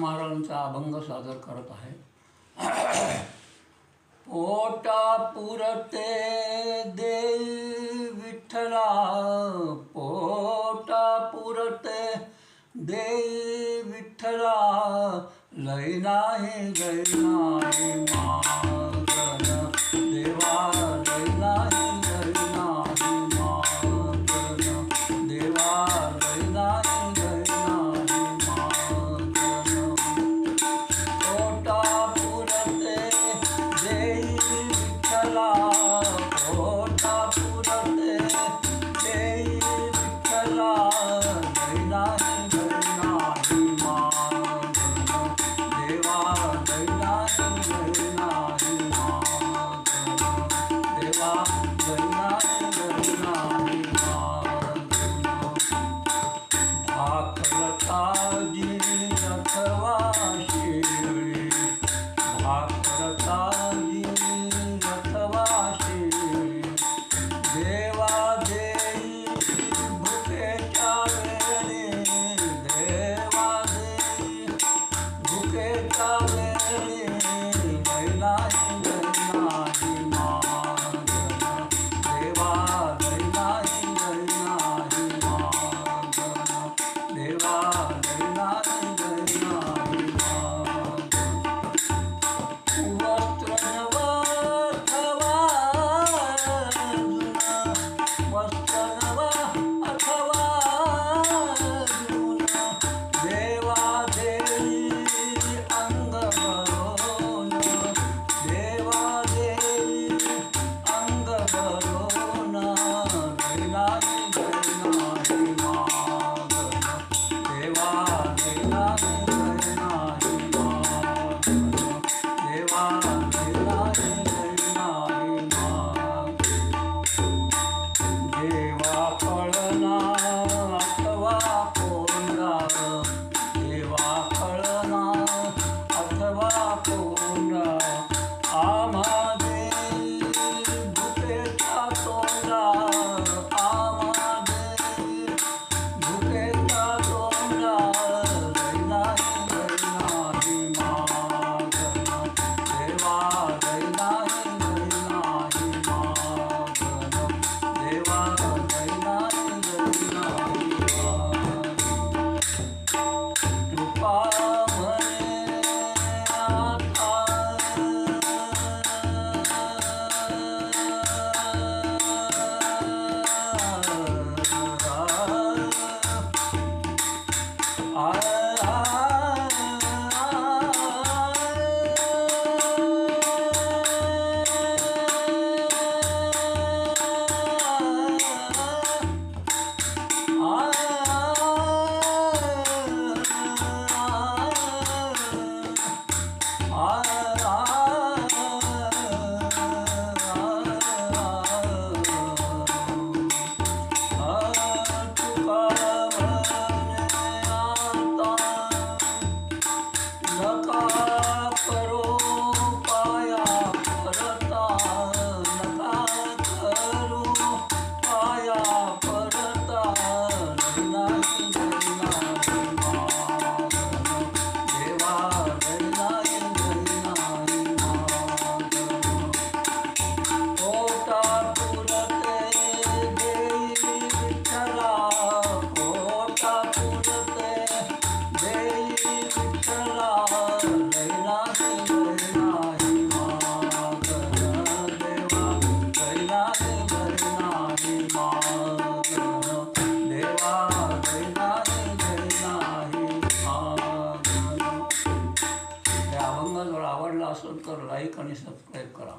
महाराजांचा अभंग सादर करत आहे. पोटा पुरते दे विठ्ठला पोटा पुरते दे विठ्ठला लय नाही गय नाही देवा. தேவாலயம் それからライカにサブスクライブから。